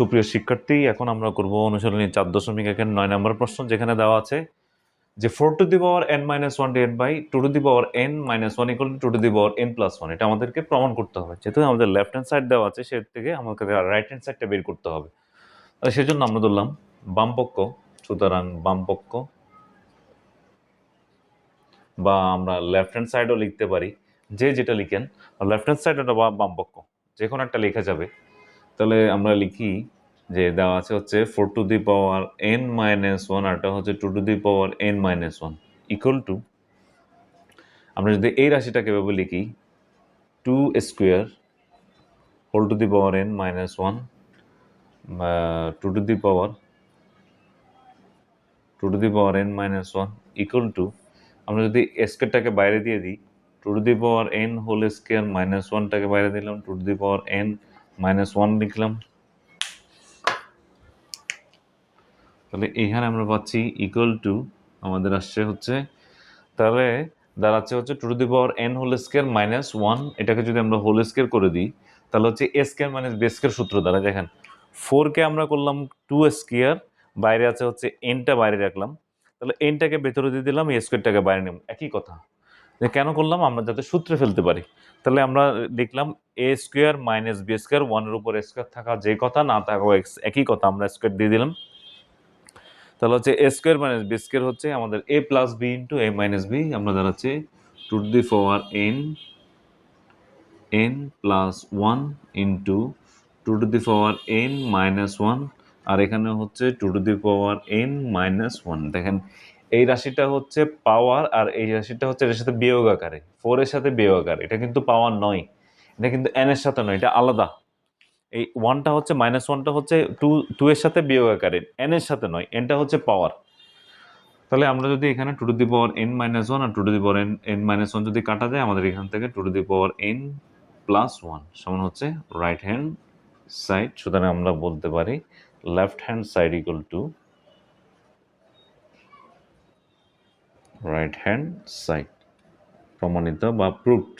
সুপ্রিয় শিক্ষার্থী, এখন আমরা করব অনুশীলনী চার দশমিক একের নয় নম্বর প্রশ্ন, যেখানে দেওয়া আছে যে four to the power n minus one divide by two to the power n minus one equal to two the power n plus one এটা আমাদেরকে প্রমাণ করতে হবে। যেহেতু আমাদের লেফট হ্যান্ড সাইড দেওয়া আছে সে থেকে আমাকে রাইট হ্যান্ড সাইডটা বের করতে হবে। তাহলে সেজন্য আমরা ধরলাম বাম পক্ষ সুতরাং বাম পক্ষ বা আমরা লেফট হ্যান্ড সাইডও লিখতে পারি। যে যেটা লিখেন লেফট হ্যান্ড সাইড বা বাম পক্ষ যে কোনো একটা লেখা যাবে। তাহলে আমরা লিখি যে দেওয়া আছে হচ্ছে four to the power n minus one আরটা হচ্ছে two to the power n minus one equal to আমরা যদি এই রাশিটাকে এভাবে লিখি two square whole to the power n minus one two to the power two to the power n minus one equal to আমরা যদি স্কোয়ারটাকে বাইরে দিয়ে দিই two to the power n whole square minus ওয়ানটাকে বাইরে দিলাম two to the power n minus one লিখলাম। তাহলে এখানে আমরা পাচ্ছি ইকুয়াল টু আমাদের আসছে হচ্ছে, তাহলে দাঁড়াচ্ছে হচ্ছে two to the power n whole square minus one এটাকে যদি আমরা হোল স্কোয়ার করে দিই, তাহলে হচ্ছে a square minus b square সূত্র দ্বারা দেখেন। ফোরকে আমরা করলাম টু স্কোয়ার বাইরে আছে হচ্ছে এনটা বাইরে রাখলাম। তাহলে এনটাকে ভেতরে দিয়ে দিলাম এ স্কোয়ারটাকে বাইরে নিলাম। একই কথা। যে কেন করলাম? আমরা যাতে সূত্রে ফেলতে পারি। তাহলে আমরা লিখলাম a square minus b square ওয়ানের উপর স্কোয়ার থাকা যে কথা, না থাকা একই কথা, আমরা স্কোয়ার দিয়ে দিলাম। তাহলে হচ্ছে a square minus b square হচ্ছে আমাদের a plus b into a minus b আমরা দাঁড়াচ্ছে two the power n n plus one into two to the power n minus one আর এখানে হচ্ছে two to the power n minus one দেখেন, এই রাশিটা হচ্ছে পাওয়ার আর এই রাশিটা হচ্ছে এর সাথে বিয়োগ আকারে ফোর এর সাথে বিয়োগ আকারে, এটা কিন্তু পাওয়ার নয়। এটা কিন্তু এন এর সাথে নয়, এটা আলাদা। এই ওয়ানটা হচ্ছে মাইনাস ওয়ানটা হচ্ছে টু টু এর সাথে বিয়োগ আকারে এন এর সাথে নয় এনটা হচ্ছে পাওয়ার তাহলে আমরা যদি এখানে two to the power n minus one R two to the power n n minus one যদি কাটা যায়, আমাদের এখান থেকে two to the power n plus one সমান হচ্ছে রাইট হ্যান্ড সাইড সুতরাং আমরা বলতে পারি left hand side equal to right hand side প্রমাণিত বা প্রুভড